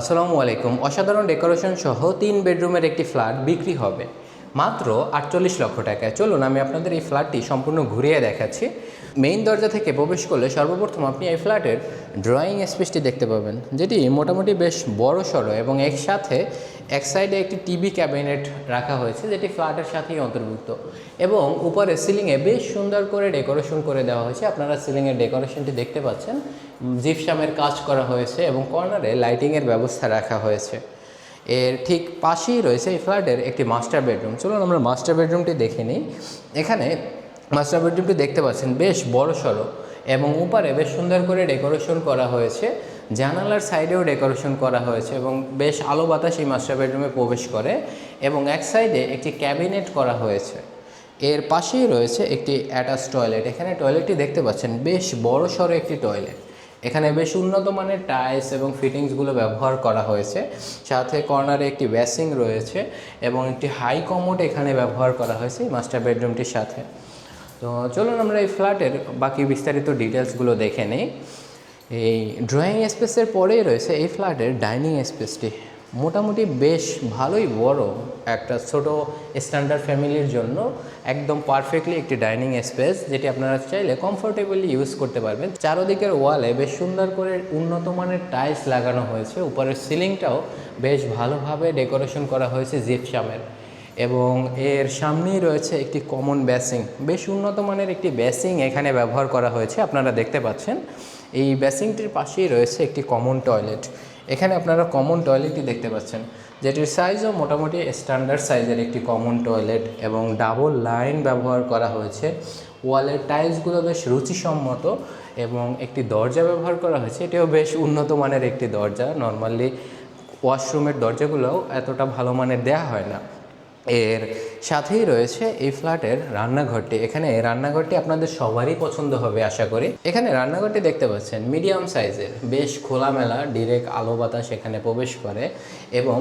আসসালামু আলাইকুম। অসাধারণ ডেকোরেশন সহ তিন বেডরুমের একটি ফ্ল্যাট বিক্রি হবে। মাত্র আটচল্লিশ লক্ষ টাকায়। চলুন, আমি আপনাদের এই ফ্ল্যাটটি সম্পূর্ণ ঘুরিয়ে দেখাচ্ছি। মেইন দরজা থেকে প্রবেশ করলে সর্বপ্রথম আপনি এই ফ্ল্যাটের ড্রয়িং স্পেসটি দেখতে পাবেন, যেটি মোটামুটি বেশ বড় সড়ো এবং একসাথে এক সাইডে একটি টিভি ক্যাবিনেট রাখা হয়েছে, যেটি ফ্ল্যাটের সাথেই অন্তর্ভুক্ত। এবং উপরে সিলিংয়ে বেশ সুন্দর করে ডেকোরেশন করে দেওয়া হয়েছে। আপনারা সিলিংয়ের ডেকোরেশনটি দেখতে পাচ্ছেন। জিপসামের কাজ করা হয়েছে এবং কর্নারে লাইটিংয়ের ব্যবস্থা রাখা হয়েছে। এর ঠিক পাশেই রয়েছে এই ফ্ল্যাটের একটি মাস্টার বেডরুম। চলুন আমরা মাস্টার বেডরুমটি দেখে নিই। এখানে মাস্টার বেডরুমটি দেখতে পাচ্ছেন, বেশ বড় সড়ো এবং উপরে বেশ সুন্দর করে ডেকোরেশন করা হয়েছে। জানালার সাইডেও ডেকোরেশন করা হয়েছে এবং বেশ আলো বাতাস এই মাস্টার বেডরুমে প্রবেশ করে এবং এক সাইডে একটি ক্যাবিনেট করা হয়েছে। এর পাশেই রয়েছে একটি অ্যাটাচ টয়লেট। এখানে টয়লেটটি দেখতে পাচ্ছেন, বেশ বড় সড়ো একটি টয়লেট। এখানে বেশ উন্নত মানের টাইলস এবং ফিটিংসগুলো ব্যবহার করা হয়েছে। সাথে কর্নারে একটি ব্যাসিং রয়েছে এবং একটি হাই কমোড এখানে ব্যবহার করা হয়েছে মাস্টার বেডরুমটির সাথে। তো চলুন আমরা এই ফ্ল্যাটের বাকি বিস্তারিত ডিটেলসগুলো দেখে নিই। এই ড্রয়িং স্পেসের পরেই রয়েছে এই ফ্ল্যাটের ডাইনিং স্পেসটি। মোটামুটি বেশ ভালোই বড় একটা ছোট স্ট্যান্ডার্ড ফ্যামিলির জন্য একদম পারফেক্টলি একটি ডাইনিং স্পেস যেটি আপনারা চাইলে কমফোর্টেবলি ইউজ করতে পারবেন। চারোদিকের ওয়ালে বেশ সুন্দর করে উন্নত মানের টাইলস লাগানো হয়েছে। উপরের সিলিংটাও বেশ ভালোভাবে ডেকোরেশন করা হয়েছে জিপসামের এবং এর সামনেই রয়েছে একটি কমন ব্যাসিং বেশ উন্নত মানের একটি ব্যাসিং এখানে ব্যবহার করা হয়েছে, আপনারা দেখতে পাচ্ছেন। এই ব্যাসিংটির পাশেই রয়েছে একটি কমন টয়লেট এখানে আপনারা কমন টয়লেটটি দেখতে পাচ্ছেন, যেটির সাইজও মোটামুটি স্ট্যান্ডার্ড সাইজের একটি কমন টয়লেট এবং ডাবল লাইন ব্যবহার করা হয়েছে। ওয়ালের টাইলসগুলো বেশ রুচিসম্মত এবং একটি দরজা ব্যবহার করা হয়েছে। এটিও বেশ উন্নত মানের একটি দরজা। নর্মালি ওয়াশরুমের দরজাগুলোও এতটা ভালো মানের দেয়া হয় না। এর সাথেই রয়েছে এই ফ্ল্যাটের রান্নাঘরটি। এখানে রান্নাঘরটি আপনাদের সবারই পছন্দ হবে, আশা করি। এখানে রান্নাঘরটি দেখতে পাচ্ছেন, মিডিয়াম সাইজের, বেশ খোলামেলা, ডিরেক্ট আলো বাতাস এখানে প্রবেশ করে এবং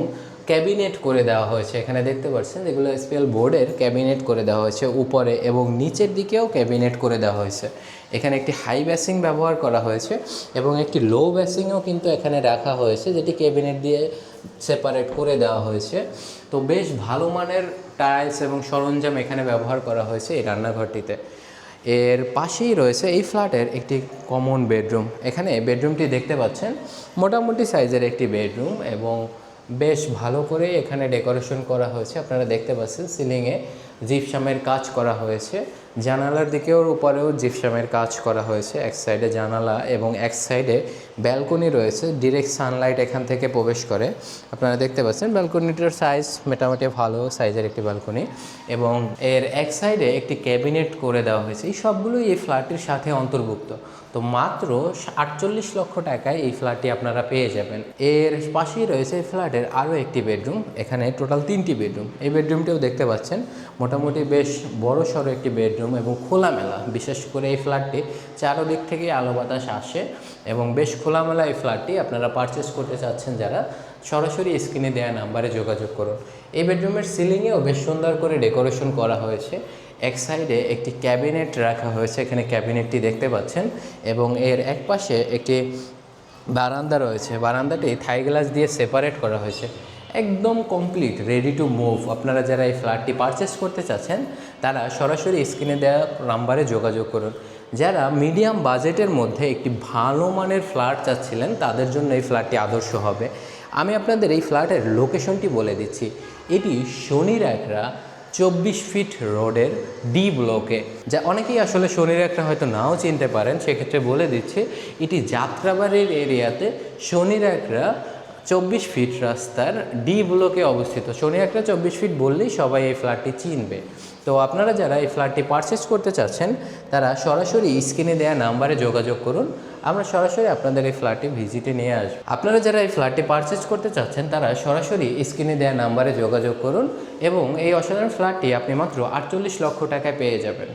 ক্যাবিনেট করে দেওয়া হয়েছে। এখানে দেখতে পাচ্ছেন যেগুলো স্পেল বোর্ডের ক্যাবিনেট করে দেওয়া হয়েছে উপরে এবং নিচের দিকেও ক্যাবিনেট করে দেওয়া হয়েছে। এখানে একটি হাই ব্যাসিং ব্যবহার করা হয়েছে এবং একটি লো ব্যাসিংও কিন্তু এখানে রাখা হয়েছে, যেটি ক্যাবিনেট দিয়ে সেপারেট করে দেওয়া হয়েছে। তো বেশ ভালো মানের টাইলস এবং সরঞ্জাম এখানে ব্যবহার করা হয়েছে এই রান্নাঘরটিতে। এর পাশেই রয়েছে এই ফ্ল্যাটের একটি কমন বেডরুম এখানে বেডরুমটি দেখতে পাচ্ছেন, মোটামুটি সাইজের একটি বেডরুম এবং বেশ ভালো করে এখানে ডেকোরেশন করা হয়েছে। আপনারা দেখতে পাচ্ছেন সিলিংয়ে জিপসামের কাজ করা হয়েছে। জানালার দিকেও উপরেও জিপসামের কাজ করা হয়েছে। এক সাইডে জানালা এবং এক সাইডে ব্যালকনি রয়েছে। ডিরেক্ট সানলাইট এখান থেকে প্রবেশ করে। আপনারা দেখতে পাচ্ছেন, ব্যালকনিটার সাইজ মোটামুটি ভালো সাইজের একটি ব্যালকনি এবং এর এক সাইডে একটি ক্যাবিনেট করে দেওয়া হয়েছে। এই সবগুলোই এই ফ্ল্যাটটির সাথে অন্তর্ভুক্ত। তো মাত্র আটচল্লিশ লক্ষ টাকায় এই ফ্ল্যাটটি আপনারা পেয়ে যাবেন। এর পাশেই রয়েছে এই ফ্ল্যাটের আরও একটি বেডরুম এখানে টোটাল তিনটি বেডরুম এই বেডরুমটিও দেখতে পাচ্ছেন, মোটামুটি বেশ বড় সড়ো একটি বেডরুম এবং খোলামেলা, বিশেষ করে এই ফ্ল্যাটটি চারোদিক থেকে আলো বাতাস আসে এবং বেশ খোলামেলা এই ফ্ল্যাটটি আপনারা পারচেস করতে চাচ্ছেন যারা, সরাসরি স্ক্রিনে দেওয়া নাম্বারে যোগাযোগ করুন। এই বেডরুমের সিলিংয়েও বেশ সুন্দর করে ডেকোরেশন করা হয়েছে। এক সাইডে একটি ক্যাবিনেট রাখা হয়েছে, এখানে ক্যাবিনেটটি দেখতে পাচ্ছেন এবং এর এক পাশে একটি বারান্দা রয়েছে। বারান্দাটি থাই গ্লাস দিয়ে সেপারেট করা হয়েছে। একদম কমপ্লিট রেডি টু মুভ আপনারা যারা এই ফ্ল্যাটটি পারচেস করতে চাচ্ছেন, তারা সরাসরি স্ক্রিনে দেওয়া নাম্বারে যোগাযোগ করুন। যারা মিডিয়াম বাজেটের মধ্যে একটি ভালো মানের ফ্ল্যাট চাচ্ছিলেন, তাদের জন্য এই ফ্ল্যাটটি আদর্শ হবে। আমি আপনাদের এই ফ্ল্যাটের লোকেশনটি বলে দিচ্ছি। এটি শনির একরা চব্বিশ ফিট রোডের ডি ব্লকে যা অনেকেই আসলে শনির একটা হয়তো নাও চিনতে পারেন, সেক্ষেত্রে বলে দিচ্ছি, এটি যাত্রাবাড়ির এরিয়াতে শনির একরা চব্বিশ ফিট রাস্তার ডি ব্লকে অবস্থিত। শনি একটা চব্বিশ ফিট বললেই সবাই এই ফ্ল্যাটটি চিনবে। তো আপনারা যারা এই ফ্ল্যাটটি পারচেস করতে চাচ্ছেন, তারা সরাসরি স্ক্রিনে দেওয়া নাম্বারে যোগাযোগ করুন। আমরা সরাসরি আপনাদের এই ফ্ল্যাটটি ভিজিটে নিয়ে আসব। আপনারা যারা এই ফ্ল্যাটটি পারচেস করতে চাচ্ছেন, তারা সরাসরি স্ক্রিনে দেওয়া নাম্বারে যোগাযোগ করুন এবং এই অসাধারণ ফ্ল্যাটটি আপনি মাত্র আটচল্লিশ লক্ষ টাকায় পেয়ে যাবেন।